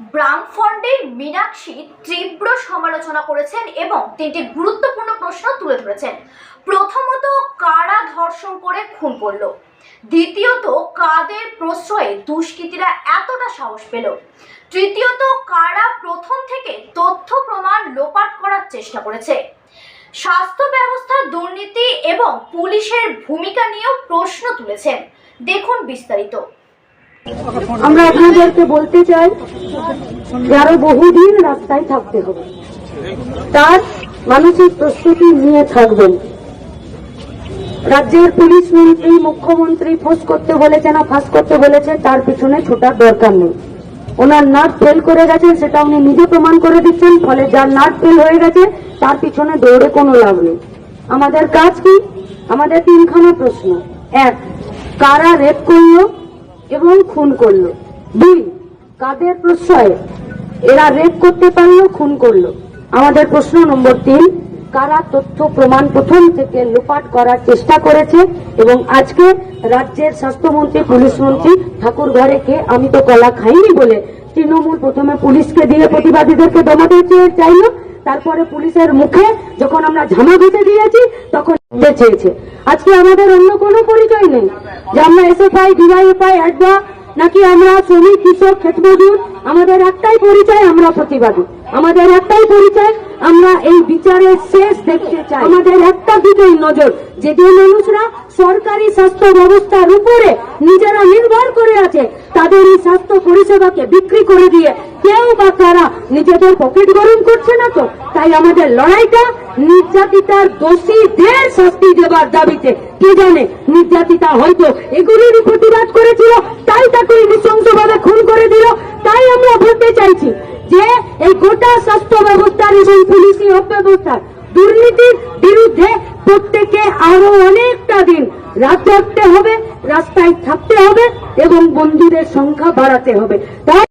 ব্রামফন্ডের মীনাক্ষী তীব্র সমালোচনা করেছেন এবং তিনটি গুরুত্বপূর্ণ প্রশ্ন তুলে ধরেছেন। প্রথমত, কারা ধর্ষণ করে খুন করল? দ্বিতীয়ত, কাদের প্রশ্রয়ে দুষ্কৃতীরা এতটা সাহস পেল? তৃতীয়ত, কারা প্রথম থেকে তথ্য প্রমাণ লোপাট করার চেষ্টা করেছে? স্বাস্থ্য ব্যবস্থার দুর্নীতি এবং পুলিশের ভূমিকা নিয়েও প্রশ্ন তুলেছেন। দেখুন বিস্তারিত। আমরা আপনাদেরকে বলতে চাই যে আরও বহুদিন রাস্তায় থাকতে হবে, তার মানসিক প্রস্তুতি নিয়ে থাকবেন। রাজ্যের পুলিশ মন্ত্রী, মুখ্যমন্ত্রী ফোঁস করতে বলেছে না ফাঁস করতে বলেছে তার পিছনে ছোটার দরকার নেই। ওনার নাট ফেল করে গেছেন সেটা উনি নিজে প্রমাণ করে দিচ্ছেন, ফলে যার নাট ফেল হয়ে গেছে, তার পিছনে দৌড়ে কোনো লাভ নেই। আমাদের কাজ কি? আমাদের তিনখানা প্রশ্ন। এক, কারা রেপ করল? এবং খুন করল। দুই, কাদের প্রশ্রয়ে? এরা রেপ করতে পারল খুন করল। আমাদের প্রশ্ন নম্বর তিন, কারা তথ্য প্রমাণ প্রথম থেকে লোপাট করার চেষ্টা করেছে এবং আজকে রাজ্যের স্বাস্থ্যমন্ত্রী, পুলিশ মন্ত্রী ঠাকুর ঘরে কে? আমি তো কলা খাইনি বলে তৃণমূল প্রথমে পুলিশকে দিয়ে প্রতিবাদীদেরকে দমাতে চাইলো। তারপরে পুলিশের মুখে যখন আমরা ঝামা ঘুষে দিয়েছি, তখন চেয়েছে। আজকে আমাদের অন্য কোনো পরিচয় নেই। যে আমরা এসে পাই এসএফআই পাই একবার নাকি আমরা শ্রমিক, কৃষক, ক্ষেতমজুর, আমাদের একটাই পরিচয়, আমরা প্রতিবাদী। আমাদের একটাই পরিচয়, আমরা এই বিচারের শেষ দেখতে চাই। আমাদের একটা দিকেই নজর। যে যে মানুষরা সরকারি স্বাস্থ্য ব্যবস্থার উপরে নিজেরা নির্ভর করে আছে, তাদের এই স্বাস্থ্য পরিষেবাকে বিক্রি করে দিয়ে কেউ বা কারা নিজেদের পকেট গরম করছে না তো? তাই আমাদের লড়াইটা নির্যাতিতার দোষীদের শাস্তি দেবার দাবিতে। কে জানে নির্যাতিতা হয়তো এগুলিরই প্রতিবাদ করেছিল, তাই তাকে নৃশংসভাবে খুন করে দিল। তাই আমরা বলতে চাইছি যে এই গোটা স্বাস্থ্য ব্যবস্থার এবং পুলিশি অব্যবস্থার দুর্নীতির বিরুদ্ধে আরও অনেকটা দিন রাত জাগতে হবে, রাস্তায় থাকতে হবে এবং বন্ধুদের সংখ্যা বাড়াতে হবে। তাই